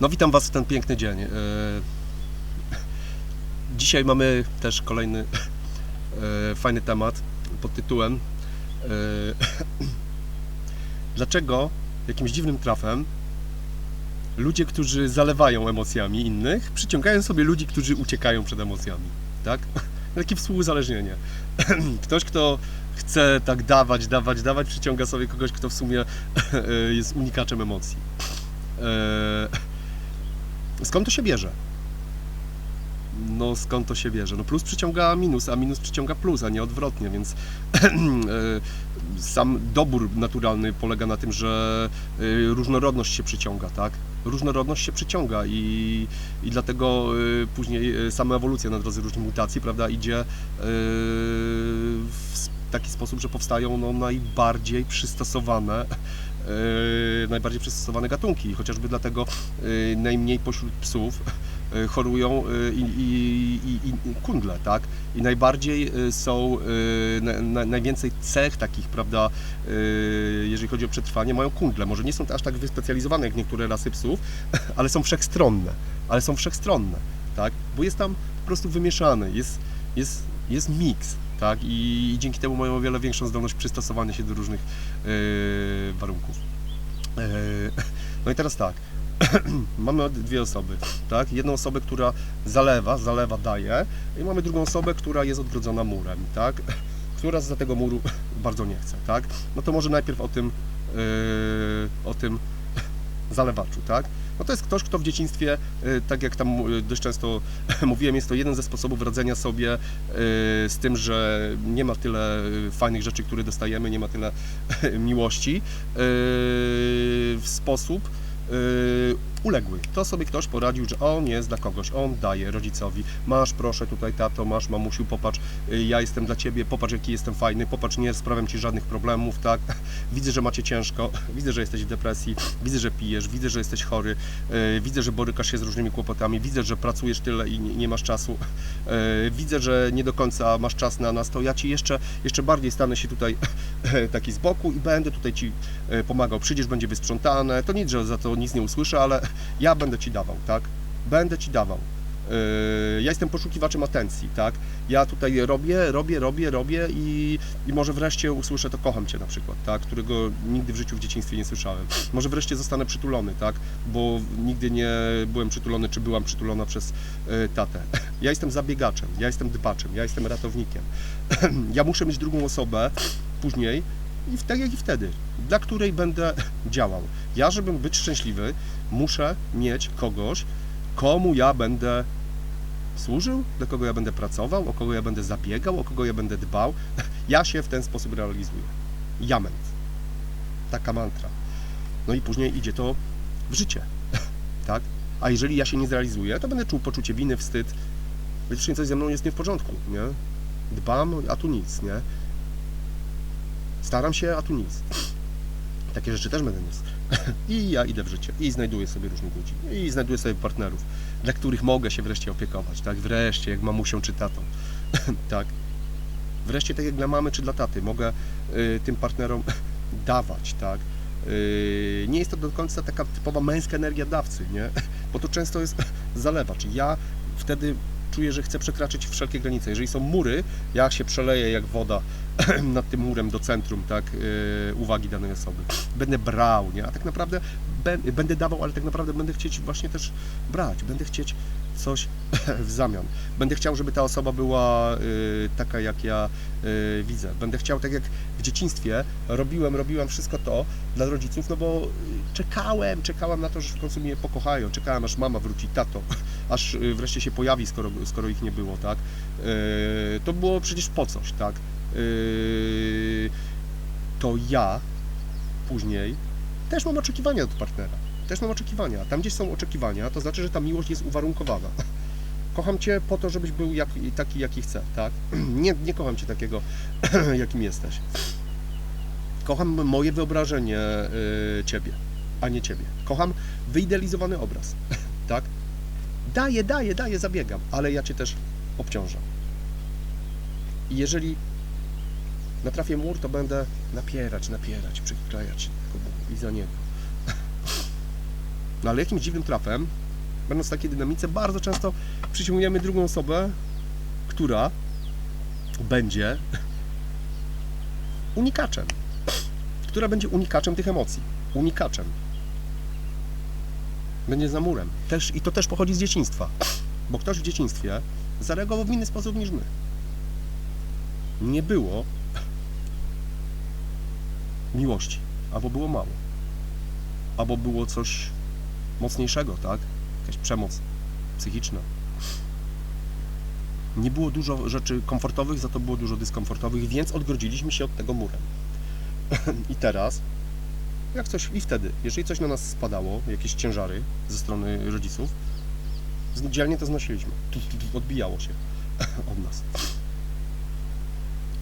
No witam Was w ten piękny dzień. E, Dzisiaj mamy też kolejny e, fajny temat pod tytułem e, Dlaczego jakimś dziwnym trafem ludzie, którzy zalewają emocjami innych, przyciągają sobie ludzi, którzy uciekają przed emocjami, tak? Takie współuzależnienie. Ktoś, kto chce tak dawać, dawać, dawać, przyciąga sobie kogoś, kto w sumie jest unikaczem emocji. Skąd to się bierze? No skąd to się bierze? No plus przyciąga minus, a minus przyciąga plus, a nie odwrotnie, więc e, sam dobór naturalny polega na tym, że e, różnorodność się przyciąga, tak? Różnorodność się przyciąga i, i dlatego e, później sama ewolucja na drodze różnych mutacji, prawda, idzie w taki sposób, że powstają no, najbardziej przystosowane najbardziej przystosowane gatunki. Chociażby dlatego e, najmniej pośród psów e, chorują i, i, i, i kundle, tak? I najbardziej są, na, na, najwięcej cech takich, prawda, jeżeli chodzi o przetrwanie, mają kundle. Może nie są aż tak wyspecjalizowane jak niektóre rasy psów, ale są wszechstronne. Ale są wszechstronne, tak? Bo jest tam po prostu wymieszany, jest, jest, jest miks. Tak, i, i dzięki temu mają o wiele większą zdolność przystosowania się do różnych e, warunków. E, no i teraz tak, mamy dwie osoby, tak? Jedną osobę, która zalewa, zalewa, daje i mamy drugą osobę, która jest odgrodzona murem, tak? Która za tego muru bardzo nie chce, tak? No to może najpierw o tym, e, o tym zalewaczu, tak? No to jest ktoś, kto w dzieciństwie, e, tak jak tam e, dość często mówiłem, jest to jeden ze sposobów radzenia sobie e, z tym, że nie ma tyle fajnych rzeczy, które dostajemy, nie ma tyle miłości w sposób uległy. To sobie ktoś poradził, że on jest dla kogoś, on daje rodzicowi. Masz, proszę, tutaj tato, masz, mamusiu, popatrz, y, ja jestem dla ciebie, popatrz, jaki jestem fajny, popatrz, nie sprawiam ci żadnych problemów, tak? Widzę, że macie ciężko, widzę, że jesteś w depresji, widzę, że pijesz, widzę, że jesteś chory, y, widzę, że borykasz się z różnymi kłopotami, widzę, że pracujesz tyle i nie, masz czasu, widzę, że nie do końca masz czas na nas, to ja ci jeszcze, jeszcze bardziej stanę się tutaj taki z boku i będę tutaj ci pomagał. Przyjdziesz, będzie wysprzątane, to nic, że za to nic nie usłyszę, ale ja będę ci dawał, tak? Będę ci dawał. Yy, Ja jestem poszukiwaczem atencji, tak? Ja tutaj robię, robię, robię, robię i, i może wreszcie usłyszę to kocham Cię na przykład, tak? Którego nigdy w życiu w dzieciństwie nie słyszałem. Może wreszcie zostanę przytulony, tak? Bo nigdy nie byłem przytulony, czy byłam przytulona przez yy, tatę. Ja jestem zabiegaczem, ja jestem dbaczem, ja jestem ratownikiem. Ja muszę mieć drugą osobę później, i tak jak i wtedy, dla której będę działał. Ja, żeby być szczęśliwy, muszę mieć kogoś, komu ja będę służył, dla kogo ja będę pracował, o kogo ja będę zabiegał, o kogo ja będę dbał. Ja się w ten sposób realizuję. Jament. Taka mantra. No i później idzie to w życie. Tak? A jeżeli ja się nie zrealizuję, to będę czuł poczucie winy, wstyd. Widocznie coś ze mną jest nie w porządku, nie? Dbam, a tu nic, nie? Staram się, a tu nic. Takie rzeczy też będę niósł. I ja idę w życie i znajduję sobie różnych ludzi i znajduję sobie partnerów, dla których mogę się wreszcie opiekować, tak? Wreszcie, jak mamusią czy tatą, tak? Wreszcie tak jak dla mamy czy dla taty, mogę y, tym partnerom dawać, tak? Y, nie jest to do końca taka typowa męska energia dawcy, nie? Bo to często jest zalewacz. Ja wtedy czuję, że chcę przekraczać wszelkie granice. Jeżeli są mury, ja się przeleję jak woda nad tym murem do centrum, tak, yy, uwagi danej osoby. Będę brał, nie? A tak naprawdę bę- będę dawał, ale tak naprawdę będę chcieć właśnie też brać. Będę chcieć coś w zamian. Będę chciał, żeby ta osoba była yy, taka, jak ja yy, widzę. Będę chciał, tak jak w dzieciństwie robiłem, robiłem wszystko to dla rodziców, no bo czekałem, czekałem na to, że w końcu mnie pokochają. Czekałem, aż mama wróci, tato, aż wreszcie się pojawi, skoro, skoro ich nie było, tak? To było przecież po coś, tak? Yy, to ja później też mam oczekiwania od partnera. Też mam oczekiwania. Tam, gdzie są oczekiwania, to znaczy, że ta miłość jest uwarunkowana. Kocham Cię po to, żebyś był jak, taki, jaki chcę, tak? Nie, nie kocham Cię takiego, jakim jesteś. Kocham moje wyobrażenie y, Ciebie, a nie Ciebie. Kocham wyidealizowany obraz, tak? Daję, daję, daję, zabiegam, ale ja Cię też obciążam. I jeżeli natrafię mur, to będę napierać, napierać, przyklejać i za niego. No ale jakimś dziwnym trafem, będąc w takiej dynamice, bardzo często przyciągniemy drugą osobę, która będzie unikaczem. Która będzie unikaczem tych emocji. Unikaczem. Będzie za murem. Też, I to też pochodzi z dzieciństwa. Bo ktoś w dzieciństwie zareagował w inny sposób niż my. Nie było miłości. Albo było mało. Albo było coś mocniejszego, tak? Jakaś przemoc psychiczna. Nie było dużo rzeczy komfortowych, za to było dużo dyskomfortowych, więc odgrodziliśmy się od tego murem. I teraz, jak coś, i wtedy, jeżeli coś na nas spadało, jakieś ciężary ze strony rodziców, dzielnie to znosiliśmy. Odbijało się od nas.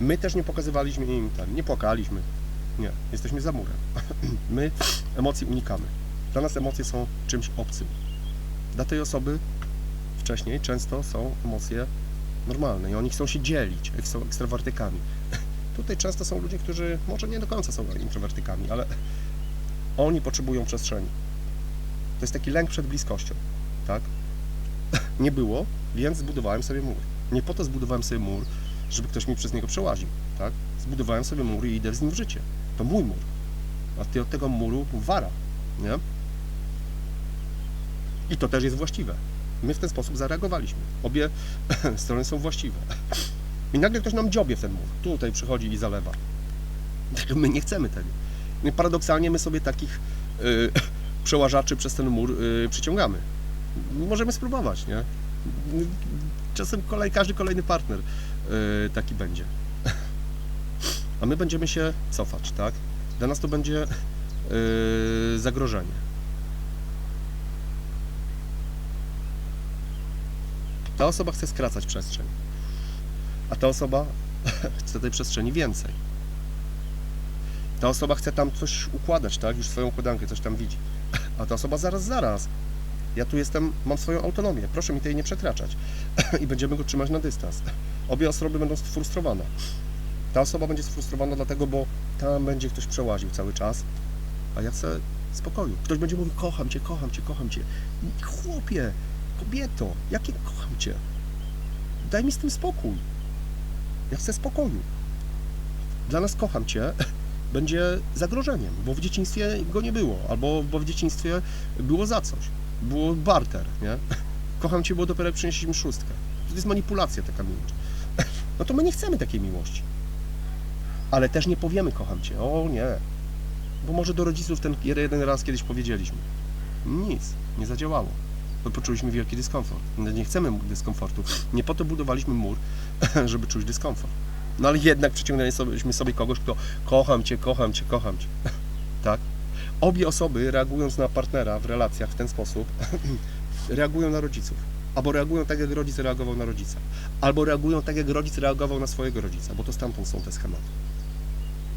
My też nie pokazywaliśmy im ten, nie płakaliśmy. Nie, jesteśmy za murem. My emocji unikamy. Dla nas emocje są czymś obcym. Dla tej osoby wcześniej często są emocje normalne i oni chcą się dzielić, są ekstrawertykami. Tutaj często są ludzie, którzy może nie do końca są introwertykami, ale oni potrzebują przestrzeni. To jest taki lęk przed bliskością, tak? Nie było, więc zbudowałem sobie mur. Nie po to zbudowałem sobie mur, żeby ktoś mi przez niego przełaził, tak? Zbudowałem sobie mur i idę z nim w życie. To mój mur. A ty od tego muru wara, nie? I to też jest właściwe. My w ten sposób zareagowaliśmy. Obie strony są właściwe. I nagle ktoś nam dziobie w ten mur. Tutaj przychodzi i zalewa. Tylko My nie chcemy tego. I paradoksalnie my sobie takich y, przełażaczy przez ten mur y, przyciągamy. Możemy spróbować, nie? Czasem kolej, każdy kolejny partner y, taki będzie. A my będziemy się cofać, tak? Dla nas to będzie y, zagrożenie. Ta osoba chce skracać przestrzeń, a ta osoba chce tej przestrzeni więcej. Ta osoba chce tam coś układać, tak? Już swoją układankę, coś tam widzi. A ta osoba zaraz, zaraz. Ja tu jestem, mam swoją autonomię, proszę mi tej nie przekraczać. I będziemy go trzymać na dystans. Obie osoby będą sfrustrowane. Ta osoba będzie sfrustrowana dlatego, bo tam będzie ktoś przełaził cały czas, a ja chcę spokoju. Ktoś będzie mówił, kocham cię, kocham cię, kocham cię. Chłopie, kobieto, jakie kocham cię? Daj mi z tym spokój. Ja chcę spokoju. Dla nas kocham cię będzie zagrożeniem, bo w dzieciństwie go nie było, albo bo w dzieciństwie było za coś. Było barter, nie? Kocham cię, bo dopiero przynieśliśmy szóstkę. To jest manipulacja taka miłość. No to my nie chcemy takiej miłości. Ale też nie powiemy kocham cię. O nie. Bo może do rodziców ten jeden raz kiedyś powiedzieliśmy. Nic, nie zadziałało. Bo poczuliśmy wielki dyskomfort. Nie chcemy dyskomfortu. Nie po to budowaliśmy mur, żeby czuć dyskomfort. No ale jednak przyciągnęliśmy sobie kogoś, kto kocham cię, kocham cię, kocham cię. tak? Obie osoby reagując na partnera w relacjach w ten sposób, reagują na rodziców. Albo reagują tak, jak rodzic reagował na rodzica. Albo reagują tak, jak rodzic reagował na swojego rodzica, bo to stamtąd są te schematy.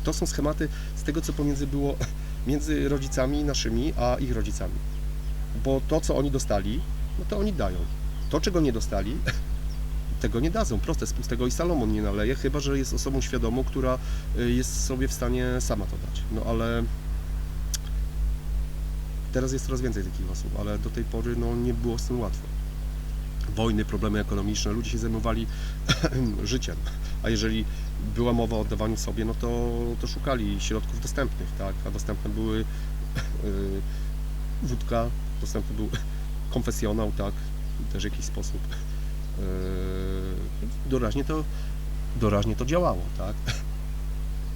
To są schematy z tego, co pomiędzy było między rodzicami naszymi, a ich rodzicami. Bo to, co oni dostali, no to oni dają. To, czego nie dostali, tego nie dadzą. Proste, z pustego i Salomon nie naleje, chyba, że jest osobą świadomą, która y, jest sobie w stanie sama to dać. No ale teraz jest coraz więcej takich osób, ale do tej pory no, nie było z tym łatwo. Wojny, problemy ekonomiczne, ludzie się zajmowali życiem, a jeżeli była mowa o oddawaniu sobie, no to, to szukali środków dostępnych, tak, a dostępne były y, wódka, dostępny był konfesjonał, tak, też w jakiś sposób. Yy, Doraźnie to, doraźnie to działało, tak,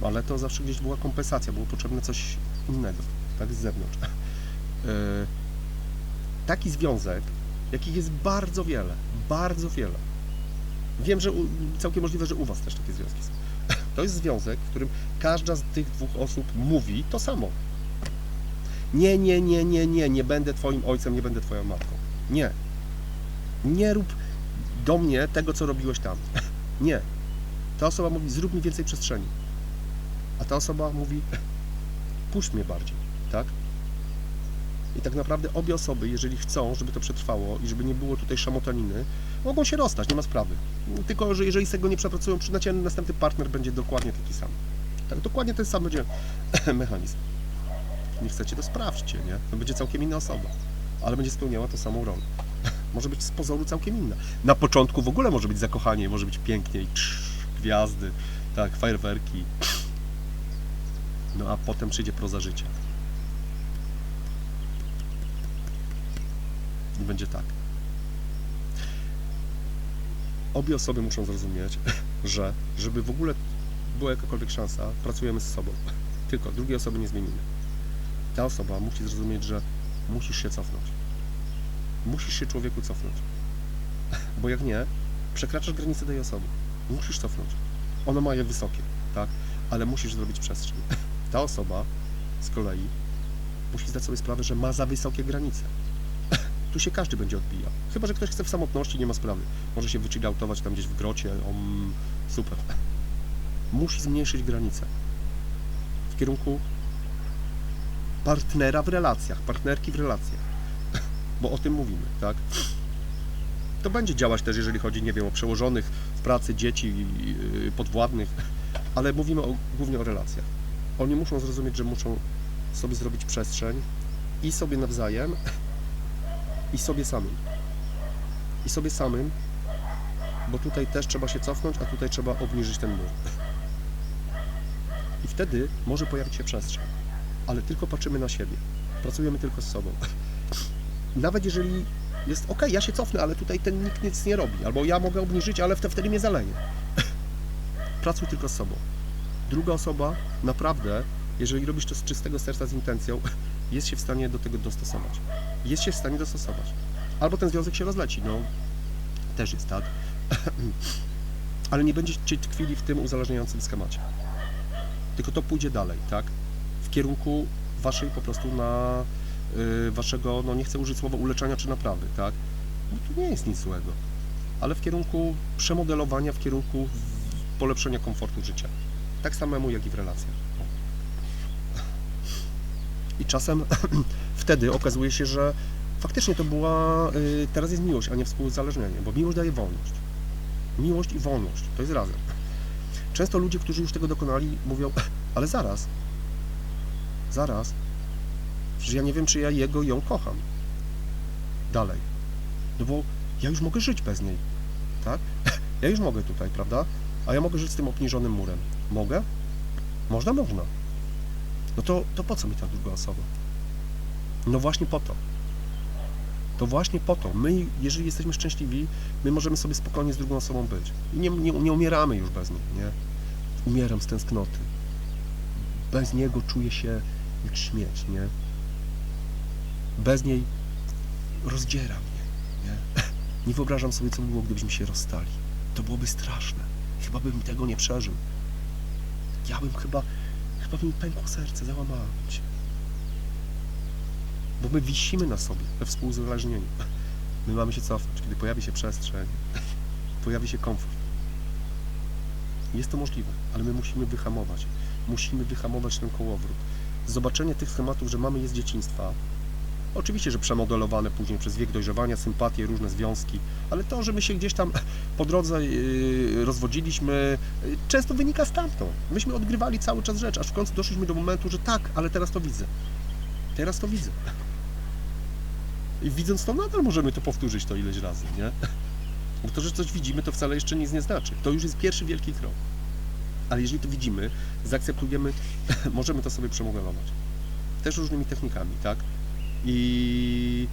ale to zawsze gdzieś była kompensacja, było potrzebne coś innego, tak, z zewnątrz. Yy, Taki związek, jakich jest bardzo wiele, bardzo wiele. Wiem, że u, całkiem możliwe, że u Was też takie związki są. To jest związek, w którym każda z tych dwóch osób mówi to samo. Nie, nie, nie, nie, nie, nie będę Twoim ojcem, nie będę Twoją matką. Nie. Nie rób do mnie tego, co robiłeś tam. Nie. Ta osoba mówi, zrób mi więcej przestrzeni. A ta osoba mówi, puść mnie bardziej, tak? I tak naprawdę obie osoby, jeżeli chcą, żeby to przetrwało i żeby nie było tutaj szamotaniny, mogą się rozstać, nie ma sprawy. Tylko, że jeżeli tego nie przepracują, przyznacie, następny partner będzie dokładnie taki sam. Tak, dokładnie ten sam będzie mechanizm. Nie chcecie, to sprawdźcie, nie? To będzie całkiem inna osoba. ale będzie spełniała tą samą rolę. Może być z pozoru całkiem inna. Na początku w ogóle może być zakochanie, może być piękniej, trz, gwiazdy, tak, fajerwerki. No a potem przyjdzie proza życia. Będzie tak. Obie osoby muszą zrozumieć, że żeby w ogóle była jakakolwiek szansa, pracujemy z sobą. Tylko drugiej osoby nie zmienimy. Ta osoba musi zrozumieć, że musisz się cofnąć. Musisz się człowieku cofnąć. Bo jak nie, przekraczasz granicę tej osoby. Musisz cofnąć. Ona ma je wysokie, tak? Ale musisz zrobić przestrzeń. Ta osoba z kolei musi zdać sobie sprawę, że ma za wysokie granice. Tu się każdy będzie odbijał. Chyba, że ktoś chce w samotności, nie ma sprawy. Może się wychillautować tam gdzieś w grocie, om, super. Musi zmniejszyć granice w kierunku partnera w relacjach, partnerki w relacjach. Bo o tym mówimy, tak? To będzie działać też, jeżeli chodzi, nie wiem, o przełożonych w pracy, dzieci, yy, podwładnych, ale mówimy o, głównie o relacjach. Oni muszą zrozumieć, że muszą sobie zrobić przestrzeń i sobie nawzajem, i sobie samym. I sobie samym, bo tutaj też trzeba się cofnąć, a tutaj trzeba obniżyć ten mur. I wtedy może pojawić się przestrzeń, ale tylko patrzymy na siebie. Pracujemy tylko z sobą. Nawet jeżeli jest ok, ja się cofnę, ale tutaj ten nikt nic nie robi, albo ja mogę obniżyć, ale wtedy, mnie zaleje. Pracuj tylko z sobą. Druga osoba naprawdę, jeżeli robisz to z czystego serca, z intencją, jest się w stanie do tego dostosować. Jest się w stanie dostosować. Albo ten związek się rozleci, no też jest tak. Ale nie będziecie tkwili w tym uzależniającym schemacie. Tylko to pójdzie dalej, tak? W kierunku waszej po prostu na y, waszego, no nie chcę użyć słowa uleczenia czy naprawy, tak? To nie jest nic złego. Ale w kierunku przemodelowania, w kierunku polepszenia komfortu życia. Tak samemu jak i w relacjach. I czasem wtedy okazuje się, że faktycznie to była, y, teraz jest miłość, a nie współuzależnienie, bo miłość daje wolność. Miłość i wolność, to jest razem. Często ludzie, którzy już tego dokonali, mówią, ale zaraz, zaraz, że ja nie wiem, czy ja jego, ją kocham. Dalej. No bo ja już mogę żyć bez niej, tak? Ja już mogę tutaj, prawda? A ja mogę żyć z tym obniżonym murem. Mogę? Można, można. No to, to po co mi ta druga osoba? No właśnie po to. To właśnie po to. My, jeżeli jesteśmy szczęśliwi, my możemy sobie spokojnie z drugą osobą być. I nie, nie, nie umieramy już bez niej, nie? Umieram z tęsknoty. Bez niego czuję się jak śmieć, nie? Bez niej rozdziera mnie, nie? Nie wyobrażam sobie, co by było, gdybyśmy się rozstali. To byłoby straszne. Chyba bym tego nie przeżył. Ja bym chyba, mi pękło serce, załamałem się. Bo my wisimy na sobie we współuzależnieniu. My mamy się cofnąć, kiedy pojawi się przestrzeń, pojawi się komfort. Jest to możliwe, ale my musimy wyhamować. Musimy wyhamować ten kołowrót. Zobaczenie tych schematów, że mamy je z dzieciństwa, oczywiście, że przemodelowane później przez wiek dojrzewania, sympatie, różne związki, ale to, że my się gdzieś tam po drodze yy, rozwodziliśmy, yy, często wynika stamtąd. Myśmy odgrywali cały czas rzecz, aż w końcu doszliśmy do momentu, że tak, ale teraz to widzę. Teraz to widzę. I widząc to, nadal możemy to powtórzyć to ileś razy, nie? Bo to, że coś widzimy, to wcale jeszcze nic nie znaczy. To już jest pierwszy wielki krok. Ale jeżeli to widzimy, zaakceptujemy, możemy to sobie przemodelować. Też różnymi technikami, tak? I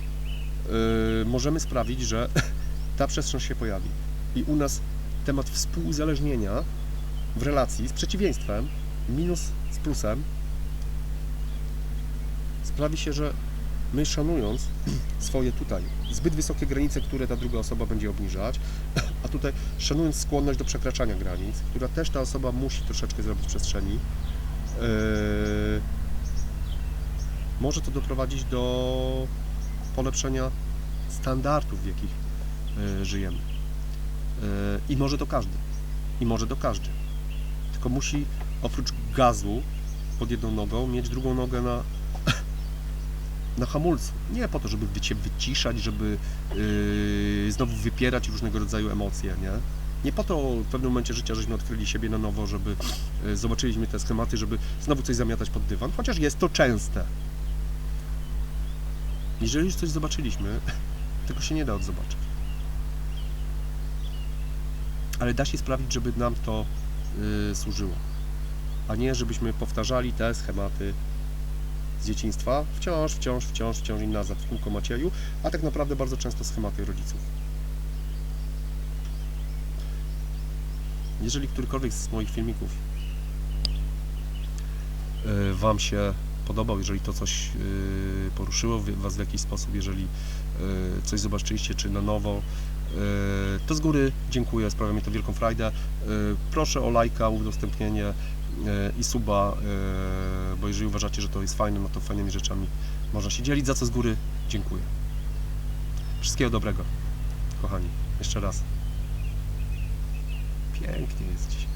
yy, możemy sprawić, że ta przestrzeń się pojawi. I u nas temat współuzależnienia w relacji z przeciwieństwem, minus z plusem, sprawi się, że my szanując swoje tutaj zbyt wysokie granice, które ta druga osoba będzie obniżać, a tutaj szanując skłonność do przekraczania granic, która też ta osoba musi troszeczkę zrobić przestrzeni, yy, może to doprowadzić do polepszenia standardów, w jakich yy, żyjemy. Yy, I może to każdy. I może to każdy. Tylko musi oprócz gazu pod jedną nogą mieć drugą nogę na, na hamulcu. Nie po to, żeby cię wyciszać, żeby yy, znowu wypierać różnego rodzaju emocje, nie? Nie po to w pewnym momencie życia żeśmy odkryli siebie na nowo, żeby yy, zobaczyliśmy te schematy, żeby znowu coś zamiatać pod dywan, chociaż jest to częste. Jeżeli już coś zobaczyliśmy, tego się nie da odzobaczyć. Ale da się sprawić, żeby nam to y, służyło. A nie, żebyśmy powtarzali te schematy z dzieciństwa wciąż, wciąż, wciąż, wciąż i nazad w kółko Macieju, a tak naprawdę bardzo często schematy rodziców. Jeżeli którykolwiek z moich filmików y, Wam się podobał, jeżeli to coś y, poruszyło Was w jakiś sposób, jeżeli y, coś zobaczyliście, czy na nowo, y, to z góry dziękuję, sprawia mi to wielką frajdę. Proszę o lajka, udostępnienie i suba, bo jeżeli uważacie, że to jest fajne, no to fajnymi rzeczami można się dzielić, za co z góry dziękuję. Wszystkiego dobrego, kochani. Jeszcze raz. Pięknie jest dzisiaj.